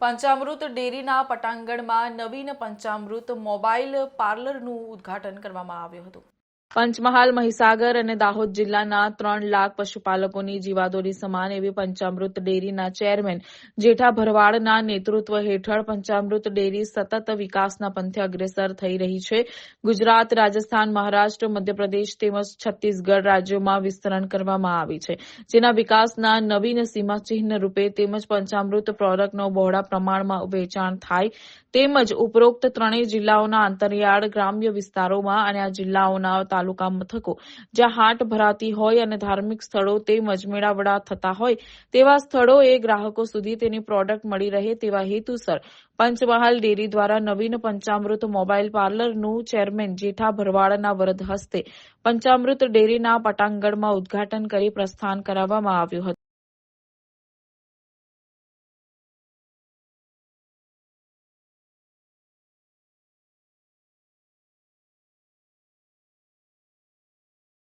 પંચામૃત ડેરીના પટાંગણમાં નવીન પંચામૃત મોબાઈલ પાર્લરનું ઉદ્ઘાટન કરવામાં આવ્યું હતું. પંચમહાલ, મહીસાગર અને દાહોદ જિલ્લાના ત્રણ લાખ પશુપાલકોની જીવાદોરી સમાન એવી પંચામૃત ડેરીના ચેરમેન જેઠા ભરવાડના નેતૃત્વ હેઠળ પંચામૃત ડેરી સતત વિકાસના પંથે અગ્રેસર થઈ રહી છે. ગુજરાત, રાજસ્થાન, મહારાષ્ટ્ર, મધ્યપ્રદેશ તેમજ છત્તીસગઢ રાજ્યોમાં વિસ્તરણ કરવામાં આવી છે. જેના વિકાસના નવીન સીમાચિહ્ન રૂપે તેમજ પંચામૃત પ્રોડક્ટનો બહોળા પ્રમાણમાં વેચાણ થાય તેમજ ઉપરોક્ત ત્રણેય જિલ્લાઓના અંતરિયાળ ગ્રામ્ય વિસ્તારોમાં અને આ જિલ્લાઓના તાલુકા મથકો જ્યાં હાટ ભરાતી હોય અને ધાર્મિક સ્થળો તેમજ મેળાવડા થતા હોય, તેવા સ્થળોએ ગ્રાહકો સુધી તેની પ્રોડક્ટ મળી રહે તેવા હેતુસર. પંચમહાલ ડેરી દ્વારા નવીન પંચામૃત મોબાઈલ પાર્લરનું ચેરમેન જેઠા ભરવાડના વરદ હસ્તે પંચામૃત ડેરીના પટાંગણમાં ઉદ્ઘાટન કરી પ્રસ્થાન કરાવવામાં આવ્યું હતું.